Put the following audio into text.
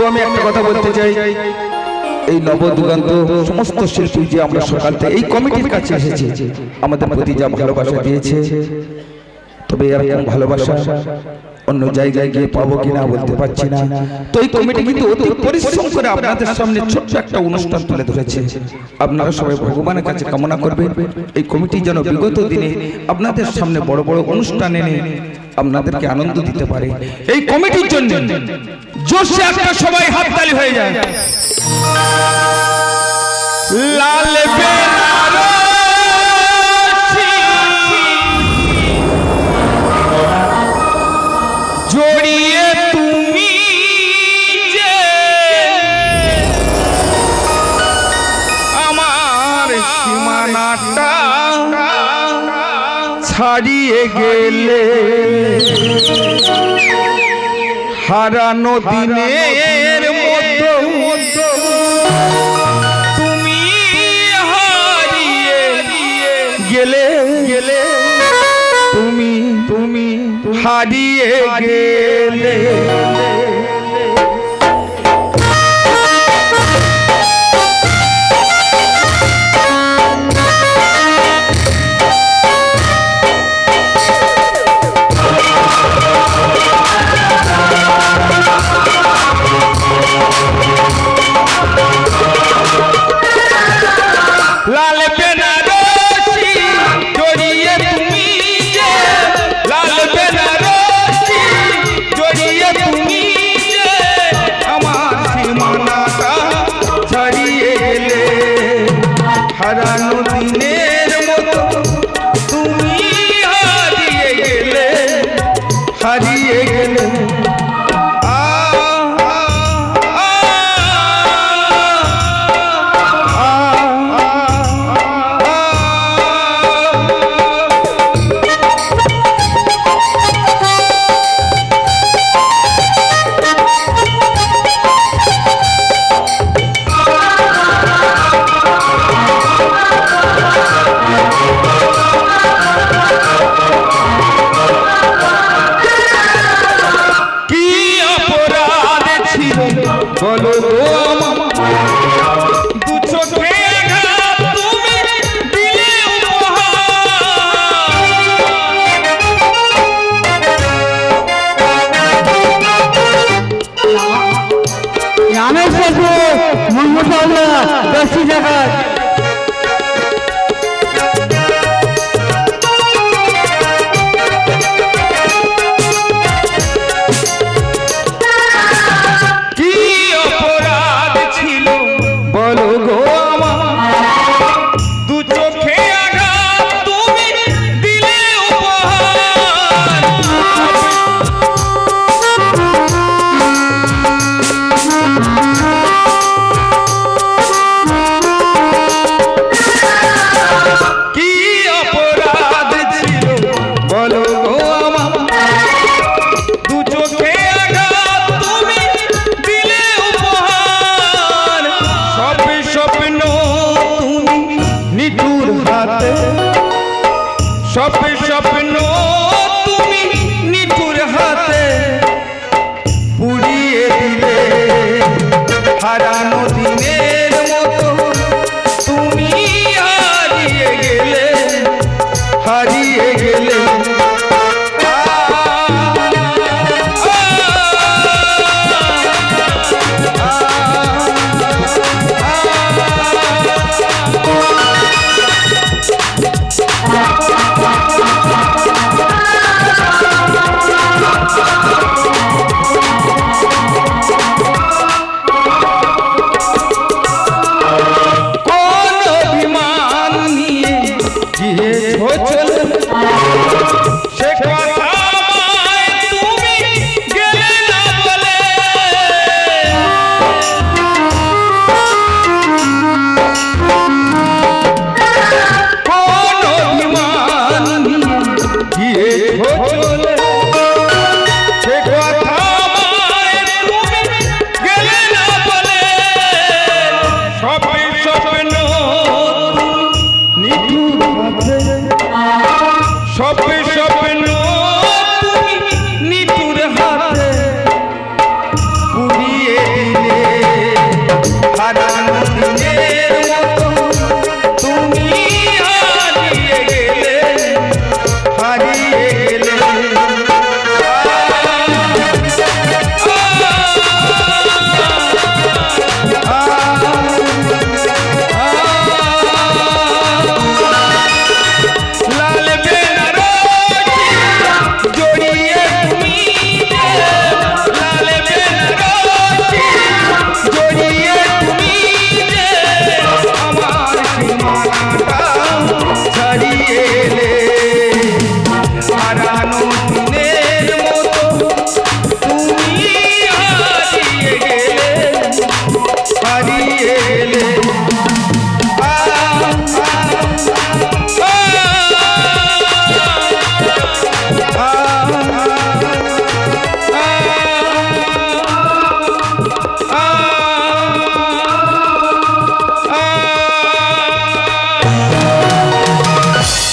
তো আমি একটা কথা বলতে চাই। এই নবদুগান্ত সমস্ত শিল্পী যে আমরা সকাল থেকে এই কমিটির কাছে এসেছি, আমাদের প্রতি যা ভালোবাসা দিয়েছে, তবে এরকম ভালোবাসা অন্য জায়গায় গিয়ে পাবো কিনা বলতে পারছি না। তো এই কমিটি কিন্তু অতি পরিশ্রম করে আপনাদের সামনে ছোট্ট একটা অনুষ্ঠান তুলে ধরেছে। আপনারা সবাই ভগবানের কাছে কামনা করবেন। এই কমিটি যেন বিগত দিনে আপনাদের সামনে বড় বড় অনুষ্ঠান এনে আপনাদেরকে আনন্দ দিতে পারে এই কমিটির জন্য। জোরসে একটা সবাই হাততালি হয়ে যায়। লাল ছাড়িয়ে গেলে হারানো দিনের মতো। তুমি হারিয়ে গেলে গেলে তুমি তুমি হারিয়ে গেলে। হারানো দিনের বলো দু চোখে শেষে মোহাম্মদ দশটি জায়গায়। স্বপ্ন তুমি নিপুর হাতে পুড়িয়ে দিলে হারানো দিনের